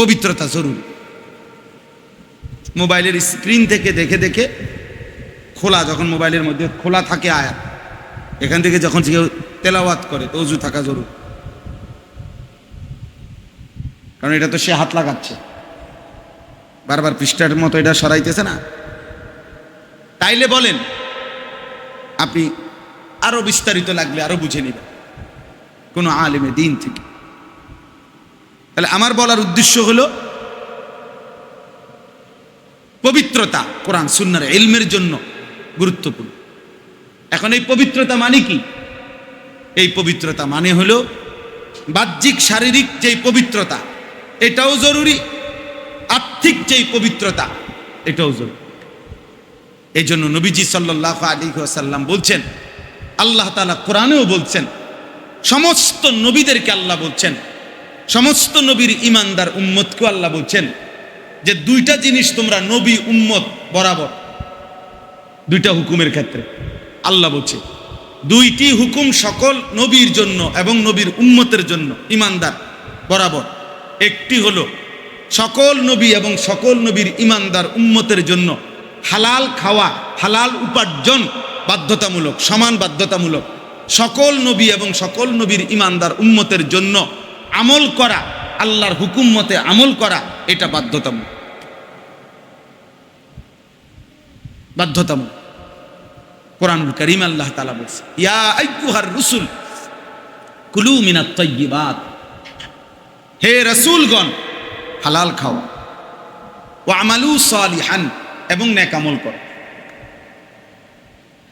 পবিত্রতা জরুরি। মোবাইলের স্ক্রিন থেকে দেখে দেখে খোলা, যখন মোবাইলের মধ্যে খোলা থাকে আয়াত, এখান থেকে যখন কেউ তেলাওয়াত করে, তো অজু থাকা জরুরি। কারণ এটা তো সে হাত লাগাচ্ছে। বারবার পৃষ্ঠার মতো এটা সরাইতেছে না। তাইলে বলেন, আপনি আরও বিস্তারিত লাগলে আরও বুঝে নেবেন। কোনো আলেমে দিন থেকে। তাহলে আমার বলার উদ্দেশ্য হলো পবিত্রতা কোরআন সুন্নার এলমের জন্য গুরুত্বপূর্ণ। এখন এই পবিত্রতা মানে কি? এই পবিত্রতা মানে হলো বাহ্যিক, শারীরিক যেই পবিত্রতা, এটাও জরুরি। আর্থিক যেই পবিত্রতা, এটাও জরুরি। এই জন্য নবীজি সাল্লাহ আলী সাল্লাম বলছেন, আল্লাহ তালা কোরআনেও বলছেন, সমস্ত নবীদেরকে আল্লাহ বলছেন সমস্ত নবীর ইমানদার উম্মতকেও আল্লাহ বলছেন যে দুইটা জিনিস তোমরা নবী উম্মত বরাবর, দুইটা হুকুমের ক্ষেত্রে। আল্লাহ বলছে, দুইটি হুকুম সকল নবীর জন্য এবং নবীর উম্মতের জন্য ইমানদার বরাবর। একটি হলো, সকল নবী এবং সকল নবীর ইমানদার উম্মতের জন্য হালাল খাওয়া, হালাল উপার্জন বাধ্যতামূলক, সমান বাধ্যতামূলক। সকল নবী এবং সকল নবীর ইমানদার উম্মতের জন্য আমল করা, আল্লাহর হুকুম মতে আমল করা, এটা বাধ্যতামূলক। বাধ্যতামূলক। কোরআনুল করিম আল্লাহ তালা বলছে, ইয়া আইয়ুহার রুসুল, কুলু মিনাত তৈবাত হে রসুলগণ, হালাল খাও। ও আমালু সালিহান, এবং নেকামল কর।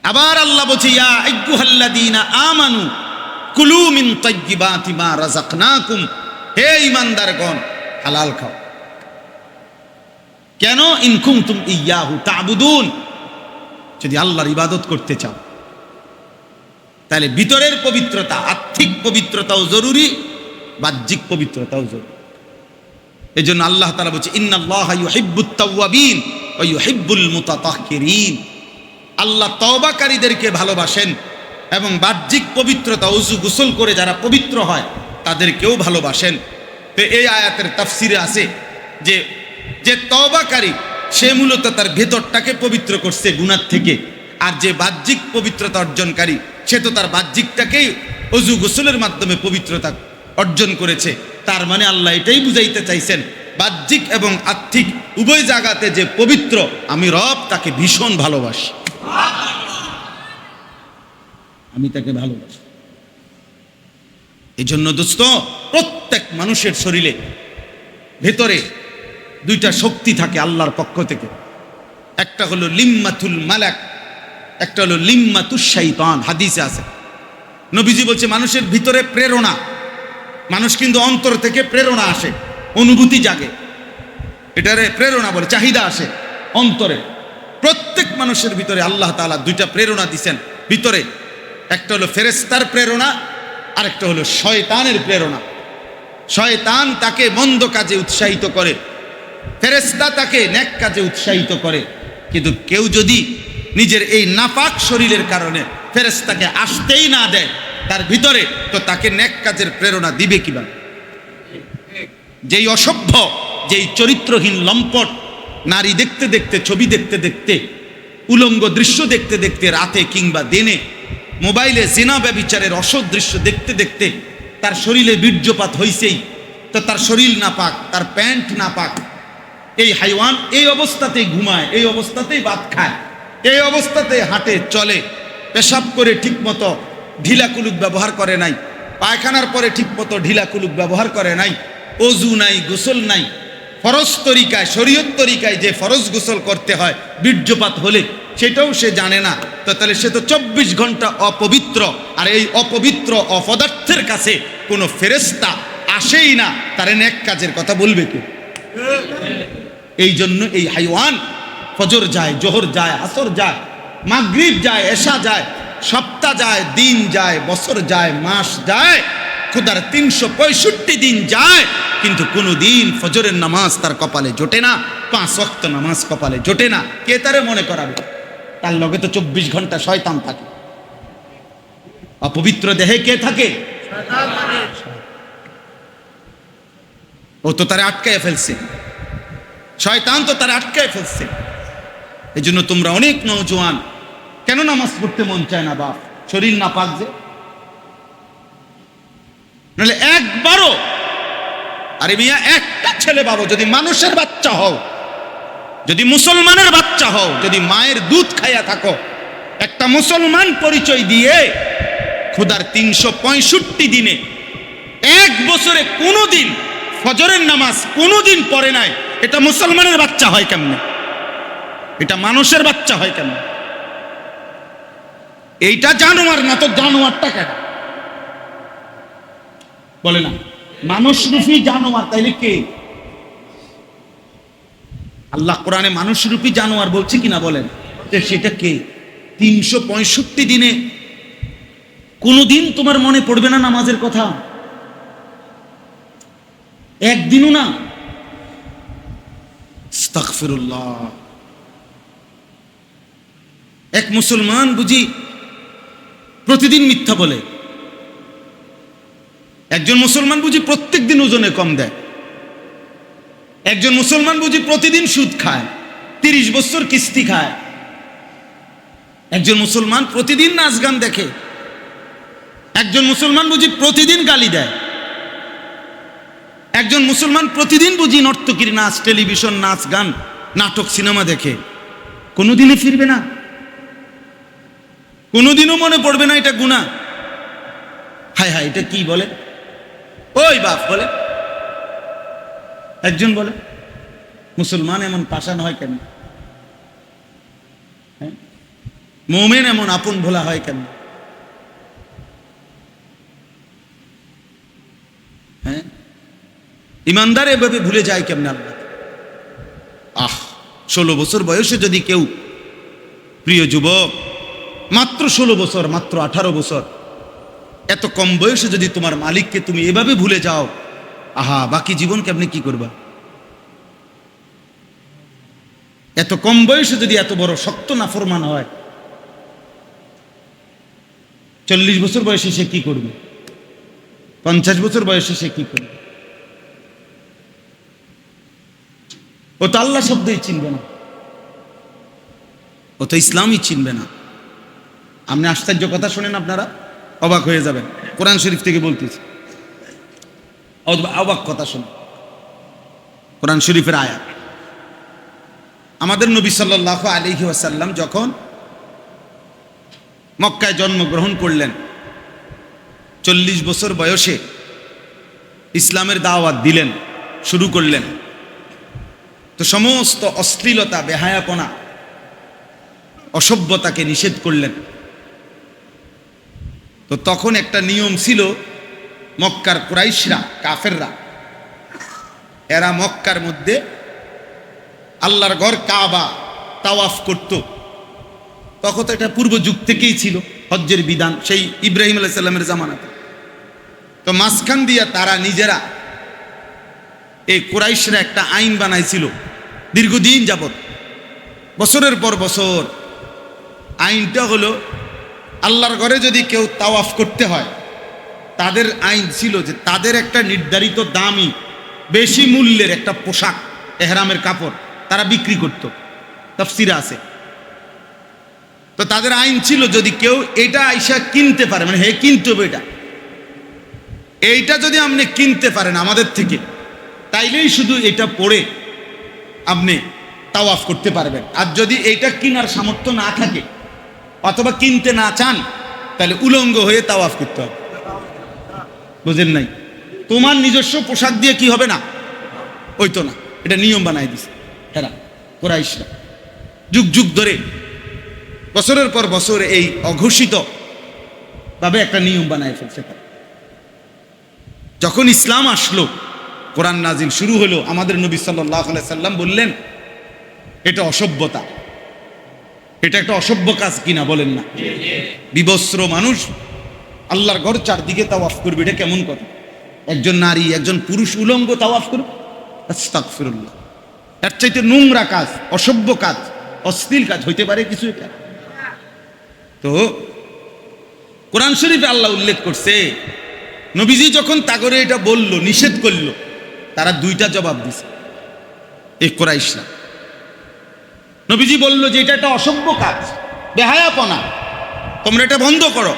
আবার আল্লাহ বলছে, ইয়া আইয়ুহাল্লাযীনা আমানু কুলু মিন হে হালাল খাও। কেন? ইন কুনতুম ইয়াহু তা'বুদুন। যদি আল্লাহর ইবাদত করতে চাও, তাহলে ভিতরের পবিত্রতা, আর্থিক পবিত্রতাও জরুরি, বাহ্যিক পবিত্রতাও জরুরি। এই জন্য আল্লাহ তালা বলছে, ইন্নাল্লাহ ইউহিব্বুত তাওয়াবিন ওয়া ইউহিব্বুল মুতাতাহহিরিন আল্লাহ তওবাকারীদেরকে ভালোবাসেন এবং বাহ্যিক পবিত্রতা উজু গোসল করে যারা পবিত্র হয়, তাদেরকেও ভালোবাসেন। তো এই আয়াতের তাফসিরে আছে যে যে তওবাকারী, সে মূলত তার ভেতরটাকে পবিত্র করছে গুনার থেকে। আর যে বাহ্যিক পবিত্রতা অর্জনকারী, সে তো তার বাহ্যিকটাকেই অজু গোসলের মাধ্যমে পবিত্রতা অর্জন করেছে। তার মানে আল্লাহ এটাই বুঝাইতে চাইছেন, বাহ্যিক এবং আর্থিক উভয় জায়গাতে যে পবিত্র, আমি রব তাকে ভীষণ ভালোবাসি। আমি তাকে ভালোবাসি। এই জন্য দোস্ত, প্রত্যেক মানুষের শরীরে ভেতরে দুইটা শক্তি থাকে আল্লাহর পক্ষ থেকে। একটা হলো লিম্মাতুল মালাক, একটা হলো লিম্মাতুল শাইতান, হাদিসে আছে। নবীজি বলছে, মানুষের ভিতরে প্রেরণা, মানুষ কিন্তু অন্তর থেকে প্রেরণা আসে, অনুভূতি জাগে। এটারে প্রেরণা বলে, চাহিদা আসে অন্তরে। প্রত্যেক মানুষের ভিতরে আল্লাহ তাআলা দুইটা প্রেরণা দিছেন, ভিতরে একটা হলো ফেরেস্তার প্রেরণা, আরেকটা হলো শয়তানের প্রেরণা। শয়তান তাকে মন্দ কাজে উৎসাহিত করে ফেরেস্তা তাকে ন্যাক কাজে উৎসাহিত করে। কিন্তু কেউ যদি নিজের এই নাপাক শরীরের কারণে ফেরেস্তাকে আসতেই না দেয়, তার ভিতরে তো তাকে ন্যাক কাজের প্রেরণা দিবে কীভাবে? যেই অসভ্য, যেই চরিত্রহীন লম্পট, নারী দেখতে দেখতে, ছবি দেখতে দেখতে, উলঙ্গ দৃশ্য দেখতে দেখতে রাতে কিংবা দিনে মোবাইলে জেনা ব্যবিচারের অসৎ দৃশ্য দেখতে দেখতে তার শরীরে বীর্যপাত হইছেই। তো তার শরীর না পাক, তার প্যান্ট না পাক, এই হাইওয়ান এই অবস্থাতেই ঘুমায়, এই অবস্থাতেই ভাত খায়, এই অবস্থাতে হাঁটে, চলে, পেশাব করে ঠিকমতো ঢিলা কুলুক ব্যবহার করে নাই, পায়খানার পরে ঠিকমতো ঢিলা কুলুক ব্যবহার করে নাই, অজু নাই, গোসল নাই ফরজ তরিকায়, শরীয়ত তরিকায় যে ফরজ গোসল করতে হয়, বীর্যপাত হলে সেটাও সে জানে না। তো তাহলে সে তো চব্বিশ ঘণ্টা অপবিত্র, আর এই অপবিত্র অপদার্থের কাছে কোনো ফেরেস্তা আসেই না, তার এক কাজের কথা বলবে কেউ এই জন্য এই হাইওয়ান, ফজর যায়, জোহর যায়, আসর যায়, মাগরিব যায়, এশা যায়, সপ্তাহ যায়, দিন যায়, বছর যায়, মাস যায় খুদার তিনশো পঁয়ষট্টি দিন যায়, কিন্তু কোনো দিন ফজরের নামাজ তার কপালে জোটে না, পাঁচ অক্ত নামাজ কপালে জোটে না। কে তারে মনে করাবে? তার লগে তো চব্বিশ ঘণ্টা শয়তান থাকে। অপবিত্র দেহে কে থাকে? ও তো তারা আটকায় ফেলছে। শয়তান তো তারা আটকায় ফেলছে। এই জন্য তোমরা অনেক নৌজওয়ান কেন নামাজ পড়তে মন চায় না বাপ? শরীর না পাক যে। নাহলে একবারও, আরে মিয়া, একটা ছেলে পাবো যদি মানুষের বাচ্চা হও, যদি মুসলমানের বাচ্চা হও, যদি মায়ের দুধ খাইয়া থাকো। একটা মুসলমান পরিচয় দিয়ে খুদার তিনশো দিনে এক বছরে কোনো দিন ফজরের নামাজ কোনো দিন পড়ে নাই। এটা মুসলমানের বাচ্চা হয় কেমনে? এটা মানুষের বাচ্চা হয় কেন এইটা জানোয়ার না তো জানোয়ারটা কেন? বলে না। মানুষ রূপী জানোয়ার, তাইলে কে? আল্লাহ কোরআনে মানুষ রূপী জানোয়ার বলছে কিনা বলেন? সেটা কে? তিনশো পঁয়ষট্টি দিনে কোনোদিন তোমার মনে পড়বে না নামাজের কথা? একদিনও না। এক মুসলমান বুঝি প্রতিদিন মিথ্যা বলে। একজন মুসলমান বুঝি প্রত্যেক দিন ওজনে কম দেয়। একজন মুসলমান বুঝি প্রতিদিন সুদ খায়, তিরিশ বছর কিস্তি খায়। একজন মুসলমান প্রতিদিন নাচ গান দেখে। একজন মুসলমান বুঝি প্রতিদিন গালি দেয়। একজন মুসলমান প্রতিদিন বুঝি নর্তকীর নাচ, টেলিভিশন, নাচ গান, নাটক, সিনেমা দেখে। কোনোদিনই ফিরবে না। কোনোদিনও মনে পড়বে না এটা গুণা হায় হায়, এটা কি বলে? ওই বাপ বলে। একজন বলে, মুসলমান এমন পাষাণ হয় কেন? হ্যাঁ? মোমেন এমন আপন ভোলা হয় কেন? হ্যাঁ? ইমানদার এভাবে ভুলে যায় কেমন আল্লাহ? আহ, ষোলো বছর বয়সে যদি কেউ, প্রিয় যুবক, মাত্র ষোলো বছর, মাত্র আঠারো বছর এত কম বয়সে যদি তোমার মালিককে তুমি এভাবে ভুলে যাও, আহা, বাকি জীবন কেমনে কি করবা এত কম বয়সে যদি এত বড় শক্ত নাফরমান হয়, চল্লিশ বছর বয়সে সে কি করবে? পঞ্চাশ বছর বয়সে সে কি করবে? ও তো আল্লাহ শব্দই চিনবে না। ও তো ইসলামই চিনবে না। আপনি আশ্চর্য কথা শোনেন আপনারা? অবাক হয়ে যাবেন। কোরআন শরীফ থেকে বলতেছি। অবাক কথা শোনেন। কোরআন শরীফের আয়াত। আমাদের নবী সাল্লাহ আলিহি ওয়াসাল্লাম যখন মক্কায় জন্মগ্রহণ করলেন, চল্লিশ বছর বয়সে ইসলামের দাওয়াত দিলেন, শুরু করলেন। তো সমস্ত অশ্লীলতা, বেহায়াপনা, অসভ্যতাকে নিষেধ করলেন। তো তখন একটা নিয়ম ছিল মক্কার কুরাইশরা, কাফেররা, এরা মক্কার মধ্যে আল্লাহর ঘর কাবা তাওয়াফ করত। তখন তো এটা পূর্ব যুগ থেকেই ছিল হজ্জের বিধান, সেই ইব্রাহিম আলাইসাল্লামের জামানাতে। তো মাঝখান দিয়া তারা নিজেরা এই কুরাইশরা একটা আইন বানাইছিল দীর্ঘদিন যাবত বছরের পর বছর। আইনটা হলো আল্লাহর ঘরে যদি কেউ তাওয়াফ করতে হয়, তাদের আইন ছিল যে তাদের একটা নির্ধারিত দামি, বেশি মূল্যের একটা পোশাক, এহরামের কাপড় তারা বিক্রি করত। তফসিরা আছে। তো তাদের আইন ছিল যদি কেউ এটা আইসা কিনতে পারে মানে হে কিনতে হবে এটা। এইটা যদি আপনি কিনতে পারেন আমাদের থেকে, তাইলেই শুধু এটা পড়ে আপনি তাওয়াফ করতে পারবেন। আর যদি এইটা কেনার সামর্থ্য না থাকে অথবা কিনতে না চান, তাহলে উলঙ্গ হয়ে তাওয়াফ করতে হবে। বুঝেন নাই? তোমার নিজস্ব পোশাক দিয়ে কি হবে না? ওই তো না, এটা নিয়ম বানাই দিছে। হেরা, কোরাইশরা। যুগ যুগ ধরে, বছরের পর বছর এই অঘোষিত ভাবে একটা নিয়ম বানায় ফেলছে তারা। যখন ইসলাম আসলো, কোরআন নাজিল শুরু হলো, আমাদের নবী সাল্লাহ সাল্লাম বললেন, এটা অসভ্যতা। এটা একটা অসভ্য কাজ কিনা বলেন না। বিবস্ত্র মানুষ, আল্লাহর ঘর চারদিকে তাও তাওয়াফ করবে, এটা কেমন কথা? একজন নারী, একজন পুরুষ উলঙ্গ তাওয়াফ করবে? এর চাইতে নোংরা কাজ, অসভ্য কাজ, অশ্লীল কাজ হইতে পারে কিছু এটা তো, কোরআন শরীফে আল্লাহ উল্লেখ করছে, নবীজি যখন তাগরে এটা বলল, নিষেধ করল, তারা দুইটা জবাব দিছে। এই কোরাইশরা। নবীজি বলল যে এটা একটা অসভ্য কাজ, বেহায়াপনা। তোমরা এটা বন্ধ করো।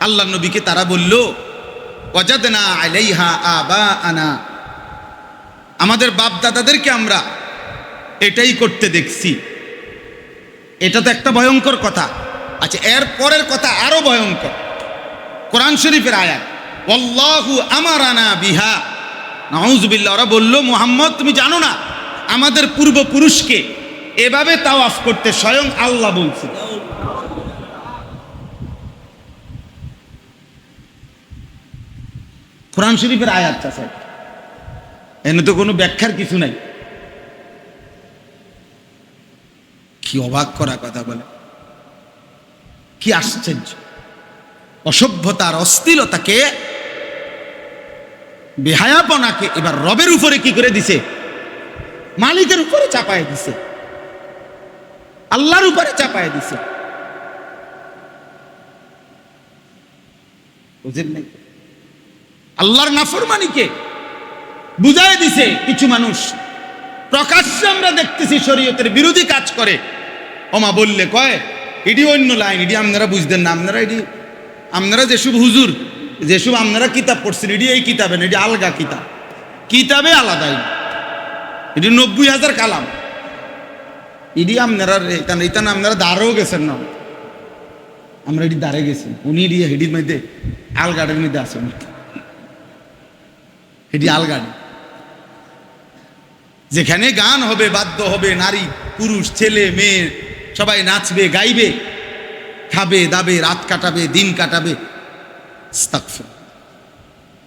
আল্লাহ নবীকে তারা বলল, ওয়াজাদনা আলাইহা আবা আনা আমাদের বাপ দাদাদেরকে আমরা এটাই করতে দেখছি। এটা তো একটা ভয়ঙ্কর কথা। আচ্ছা এর পরের কথা আরও ভয়ঙ্কর। কোরআন শরীফের আয়াত, ওয়াল্লাহু আমারানা বিহা। নাউজুবিল্লাহ, ওরা বলল, মোহাম্মদ, তুমি জানো না, আমাদের পূর্বপুরুষকে এভাবে তাওয়াফ করতে স্বয়ং আল্লাহ বলছে কোরআন শরীফের আয়াত চাষা এনে তো কোনো ব্যাখ্যার কিছু নাই। কি অবাক করা কথা বলে। কি আশ্চর্য। অসভ্যতার অস্থিরতাকে বেহায়াপনাকে এবার রবের উপরে কি করে দিছে? মালিকের উপরে চাপায় দিছে। আল্লাহর উপরে চাপায় দিছে। বুঝেন নাই? আল্লাহর নাফরমানিকে বুঝাই দিছে কিছু মানুষ। প্রকাশ্যে আমরা দেখতেছি শরীয়তের বিরোধী কাজ করে। ওমা বললে কয়, এটি অন্য লাইন, এটি আপনারা বুঝতেন না, আপনারা এটি, আপনারা যেসব হুজুর, যেসব আপনারা কিতাব পড়ছেন, এটি এই কিতাবে না, এটি আলগা কিতাব। কিতাবে আলাদাই। এটি নব্বই হাজার কালাম। এটি আপনারা এখানে এখানে আপনারা দাঁড়ও গেছেন না। আমরা এটি দাঁড়ে গেছি। উনি এটি হেডির মধ্যে আলগাড়ের মধ্যে আছেন। এটি আলগাড়ি। যেখানে গান হবে, বাদ্য হবে, নারী, পুরুষ, ছেলে, মেয়ে, সবাই নাচবে, গাইবে, খাবে, দাবে, রাত কাটাবে, দিন কাটাবে।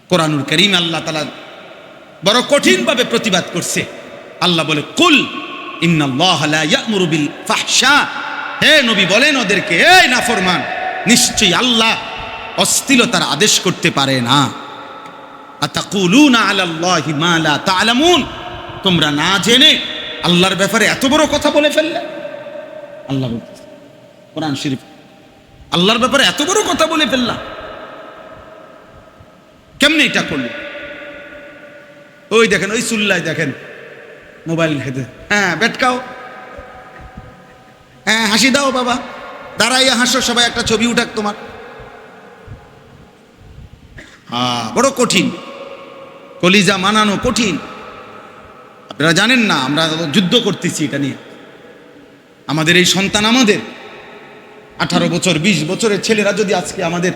কোরআনুল করিম আল্লাহ তালা বড় কঠিনভাবে প্রতিবাদ করছে। আল্লাহ বলে, কুল ইন্নাল্লাহ লা ইয়ামুরু বিল ফাহশা হে নবী বলেন ওদেরকে, এই নাফরমান, নিশ্চয়ই আল্লাহ অস্থিলতার আদেশ করতে পারে না। তোমরা না জেনে আল্লাহর ব্যাপারে এত বড় কথা বলে ফেললে। আল্লাহ কোরআন শরীফ, আল্লাহর ব্যাপারে এত বড় কথা বলে ফেললাম কেমনে এটা করল? ওই দেখেন, ওই সুল্লায় দেখেন মোবাইল খেতে। হ্যাঁ বেটকাও হ্যাঁ হাসি দাও বাবা। দাঁড়াইয়া হাসো, সবাই একটা ছবি উঠাক তোমার। হ্যাঁ বড় কঠিন। কলিজা মানানো কঠিন। আপনারা জানেন না, আমরা যুদ্ধ করতেছি এটা নিয়ে। আমাদের এই সন্তান আমাদের। আঠারো বছর ২০ বছরের ছেলেরা যদি আজকে আমাদের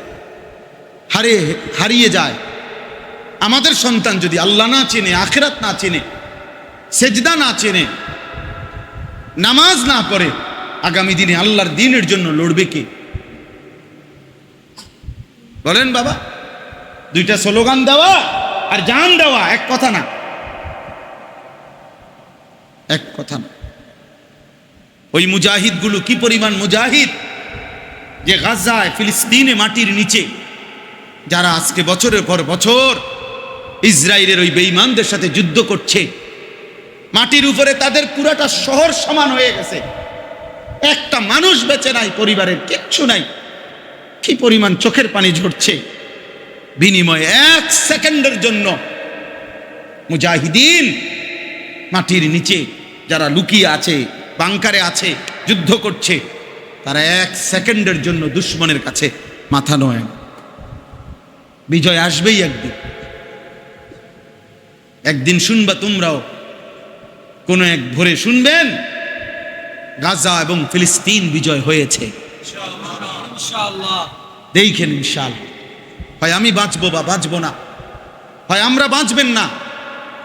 হারিয়ে হারিয়ে যায়, আমাদের সন্তান যদি আল্লাহ না চেনে, আখেরাত না চেনে সেজদা না চেনে, নামাজ না পড়ে, আগামী দিনে আল্লাহর দিনের জন্য লড়বে কে? বলেন বাবা, দুইটা স্লোগান দেওয়া আর জান দেওয়া এক কথা না। এক কথা না। ওই মুজাহিদগুলো কি পরিমাণ মুজাহিদ? যে গাজায়, ফিলিস্তিনে মাটির নিচে, যারা আজকে বছরের পর বছর ইসরায়েলের ওই বেঈমানদের সাথে যুদ্ধ করছে মাটির উপরে তাদের পুরাটা শহর সমান হয়ে গেছে। একটা মানুষ বেঁচে নাই, পরিবারের কিচ্ছু নাই। কি পরিমাণ চোখের পানি ঝরছে। বিনিময়ে এক সেকেন্ডের জন্য মুজাহিদিন মাটির নিচে যারা লুকিয়ে আছে, বাংকারে আছে, যুদ্ধ করছে, তারা এক সেকেন্ডের জন্য দুশ্মনের কাছে মাথা নয় বিজয় আসবেই একদিন। একদিন শুনবা তোমরাও কোনো এক ভোরে শুনবেন গাজা এবং ফিলিস্তিন বিজয় হয়েছে। দেখেন বিশাল হয় আমি বাঁচবো বা বাঁচবো না? হয় আমরা বাঁচবেন না?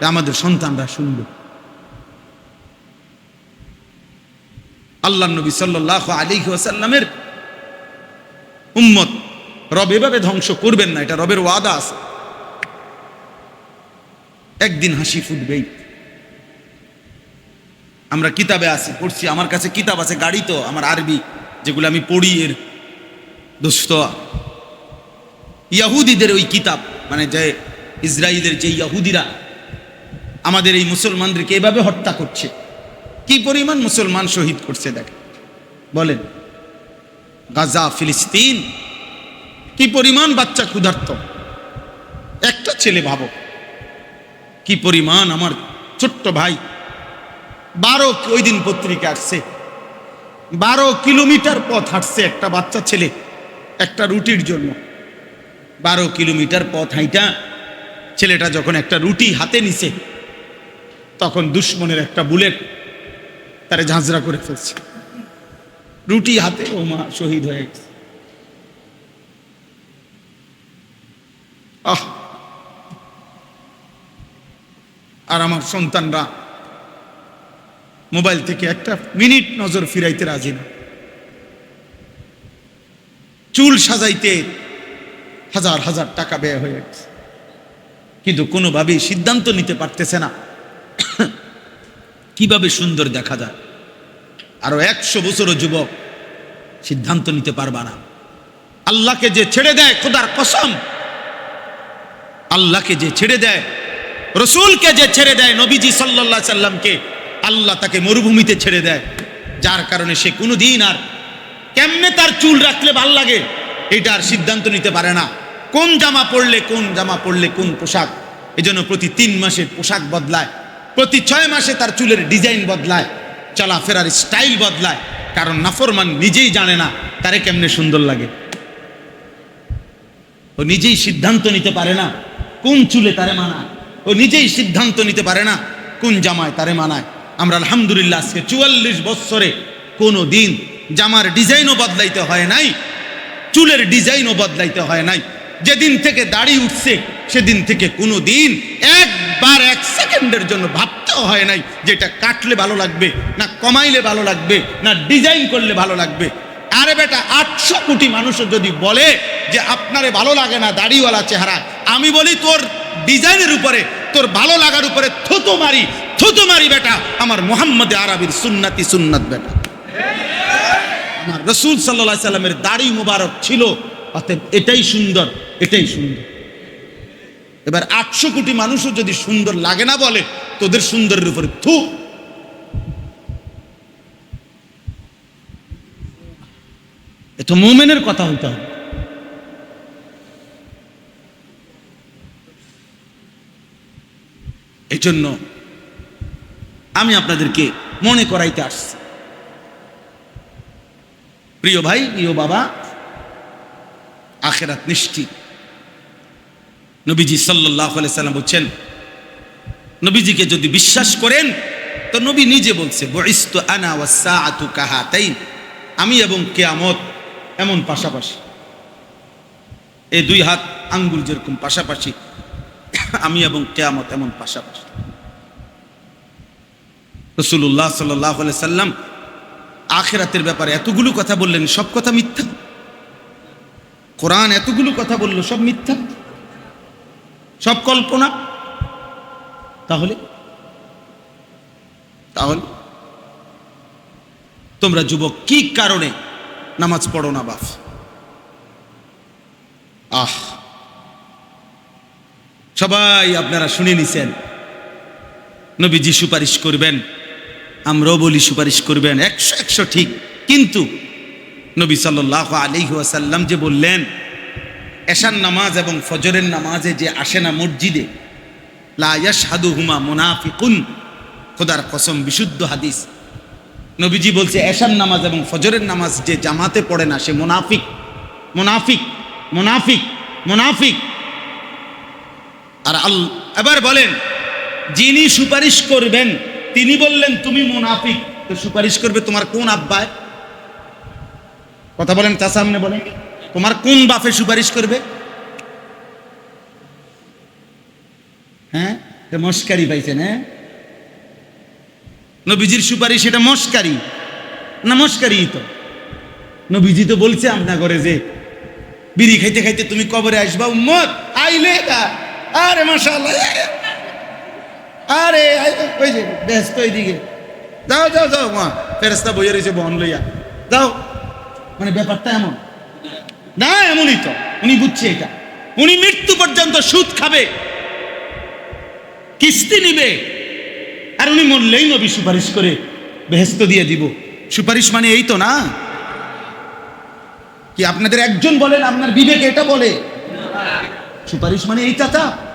আমাদের সন্তানরা শুনবে। আল্লাহ নবী সাল্লাহ আলী ওয়াসাল্লামের উম্মত রব এভাবে ধ্বংস করবেন না এটা রবের ওয়াদা আছে। একদিন হাসি ফুটবেই। আমরা কিতাবে আছি, পড়ছি। আমার কাছে কিতাব আছে, গাড়ি তো, আমার আরবি, যেগুলো আমি পড়ি এর দোস্ত। ইয়াহুদিদের ওই কিতাব মানে যে ইসরায়েলের যে ইয়াহুদিরা, আমাদের এই মুসলমানদেরকে এভাবে হত্যা করছে। কি পরিমাণ মুসলমান শহীদ করছে, দেখ। বলেন, গাজা, ফিলিস্তিন, কি পরিমাণ বাচ্চা ক্ষুধার্ত। একটা ছেলে ভাবো, কি পরিমাণ আমার ছোট্ট ভাই বারো ওই দিন পত্রিকা আসছে। বারো কিলোমিটার পথ হাঁটছে একটা বাচ্চা ছেলে, একটা রুটির জন্য। বারো কিলোমিটার পথ হাইটা ছেলেটা যখন একটা রুটি হাতে নিছে, তখন দুশ্মনের একটা বুলেট তারে ঝাঁঝরা করে ফেলছে। রুটি হাতে ও মা শহীদ হয়ে গেছে। আহ! আর আমার সন্তানরা মোবাইল থেকে একটা মিনিট নজর ফিরাইতে রাজি না। চুল সাজাইতে হাজার হাজার টাকা ব্যয় হয়ে গেছে। কিন্তু কোনোভাবেই সিদ্ধান্ত নিতে পারতেছে না। কীভাবে সুন্দর দেখা যায়? আরও একশো বছরও যুবক সিদ্ধান্ত নিতে পারবা না। আল্লাহকে যে ছেড়ে দেয় খোদার কসম, আল্লাহকে যে ছেড়ে দেয়, রসুলকে যে ছেড়ে দেয় নবীজি সাল্লাহ সাল্লামকে আল্লাহ তাকে মরুভূমিতে ছেড়ে দেয়। যার কারণে সে কোনো দিন আর কেমনে তার চুল রাখলে ভালো লাগে, এটা আর সিদ্ধান্ত নিতে পারে না। কোন জামা পরলে, কোন জামা পরলে কোন পোশাক, এজন্য প্রতি তিন মাসে পোশাক বদলায়। প্রতি ছয় মাসে তার চুলের ডিজাইন বদলায়, চলাফেরার স্টাইল বদলায়। কারণ নাফরমান নিজেই জানে না তারে কেমনে সুন্দর লাগে। ও নিজেই সিদ্ধান্ত নিতে পারে না কোন চুলে তারে মানায়। ও নিজেই সিদ্ধান্ত নিতে পারে না কোন জামায় তারে মানায়। আমরা আলহামদুলিল্লাহ আজকে চুয়াল্লিশ বৎসরে কোনো দিন জামার ডিজাইনও বদলাইতে হয় নাই, চুলের ডিজাইনও বদলাইতে হয় নাই। যেদিন থেকে দাড়ি উঠছে, সেদিন থেকে কোনো দিন একবার এক সেকেন্ডের জন্য ভাবতেও হয় নাই যে এটা কাটলে ভালো লাগবে, না কমাইলে ভালো লাগবে, না ডিজাইন করলে ভালো লাগবে। আরে বেটা, আটশো কোটি মানুষও যদি বলে যে আপনারে ভালো লাগে না দাড়িওয়ালা চেহারা, আমি বলি তোর ডিজাইনের উপরে, তোর ভালো লাগার উপরে থুতু মারি থুতু মারি বেটা, আমার মোহাম্মদ আরবির সুন্নাতি সুন্নাত বেটা। আমার রসুল সাল্লা সাল্লামের দাড়ি মুবারক ছিল, অতএব এটাই সুন্দর এটাই সুন্দর। এবার আটশো কোটি মানুষও যদি সুন্দর লাগে না বলে, তোদের সুন্দরের উপরে থু। এ তো মোমেনের কথা হইতে হবে। এই জন্য আমি আপনাদেরকে মনে করাইতে আসছি। প্রিয় ভাই, প্রিয় বাবা, আখেরাত নিশ্চিত। নবীজি সাল্লাহ সাল্লাম বলছেন, নবীজিকে যদি বিশ্বাস করেন, তো নবী নিজে বলছে আমি এবং কেয়ামত এমন পাশাপাশি। এই দুই হাত আঙ্গুল যেরকম পাশাপাশি, আমি এবং কেয়ামত এমন পাশাপাশি। রসুল্লাহ সাল্লাহ সাল্লাম আখেরাতের ব্যাপারে এতগুলো কথা বললেন, সব কথা মিথ্যা। কোরআন এতগুলো কথা বলল, সব মিথ্যা। সব কল্পনা। তাহলে? তাহলে? তোমরা যুবক, কি কারণে নামাজ পড়ো না বাপ? আহ! সবাই আপনারা শুনে নিছেন। নবীজি সুপারিশ করবেন। আমরাও বলি সুপারিশ করবেন, একশো একশো ঠিক। কিন্তু নবী সাল্লাহ আলিহি ওয়াসাল্লাম যে বললেন এশান নামাজ এবং ফজরের নামাজে যে আসে না মসজিদে লায়াসাদু হুমা মোনাফিকুন, খোদার কসম বিশুদ্ধ হাদিস। নবীজি বলছে এশান নামাজ এবং ফজরের নামাজ যে জামাতে পড়ে না, সে মোনাফিক মোনাফিক মোনাফিক মোনাফিক। আর আল, এবার বলেন, যিনি সুপারিশ করবেন তিনি বললেন, তুমি মুনাফিক। তো সুপারিশ করবে, তোমার কোন আব্বায়? কথা বলেন তার সামনে বলেন, তোমার কোন বাপে সুপারিশ করবে? হ্যাঁ মস্কারি পাইছেন হ্যাঁ? নবীজির সুপারিশ এটা মস্কারি, না মস্কারি তো? নবীজি তো বলছে আপনার ঘরে যে, বিড়ি খাইতে খাইতে তুমি কবরে আসবা, উম্মত, আইলে। আরে মাশাআল্লাহ আরে ওই যে ব্যস্ত এইদিকে যাও যাও যাও, মা ফেরেস্তা বইয়ে রয়েছে বহন লইয়া। যাও। মানে ব্যাপারটা এমন। না, এমনই তো। উনি বুঝছে এটা। উনি মৃত্যু পর্যন্ত সুদ খাবে, কিস্তি নিবে, আর উনি মরলেই নবী সুপারিশ করে বেহেস্ত দিয়ে দিব। সুপারিশ মানে এই তো না? কি আপনাদের একজন বলেন, আপনার বিবেক এটা বলে? সুপারিশ মানে এই চাচা?